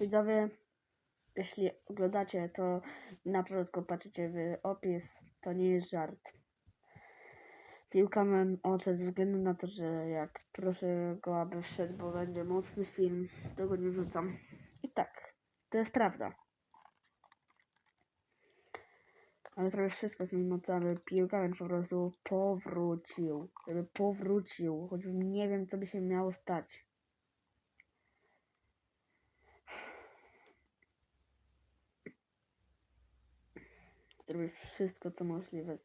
Widzowie, jeśli oglądacie to na początku patrzycie w opis, to nie jest żart. Piłka mam oczy ze względu na to, że jak proszę go, aby wszedł, bo będzie mocny film, to go nie wrzucam. I tak, to jest prawda. Ale zrobię wszystko z mocami, aby piłkarz po prostu powrócił. Żeby powrócił, choćbym nie wiem, co by się miało stać. Zrobię wszystko, co możliwe.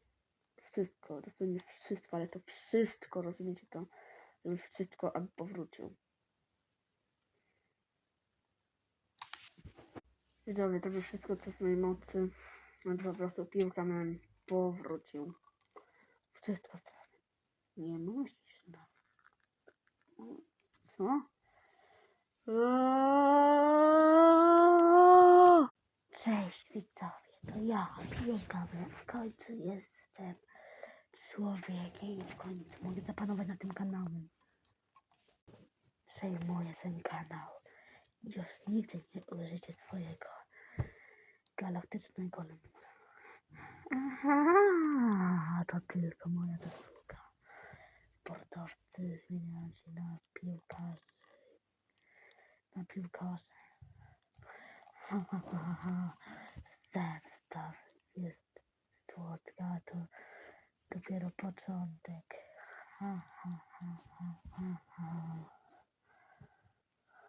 Wszystko, dosłownie wszystko, ale to wszystko, rozumiecie to? Żeby wszystko, aby powrócił. Widzowie, było wszystko, co z mojej mocy. Aby po prostu piłka man powrócił. Wszystko zrobię. Nie musisz no. Co? Cześć widzowie, to ja, Man. W końcu jestem człowiekiem i w końcu mogę zapanować nad tym kanałem. Przejmuję ten kanał. Już nigdy nie użycie swojego galaktycznego lemura. Aha, to tylko moja zasługa. Sportowcy zmieniają się na piłkarzy. Na piłkarzy. Ha, ha, ha, ha postaw jest słodka, a to dopiero początek. Ha, ha, ha, ha, ha.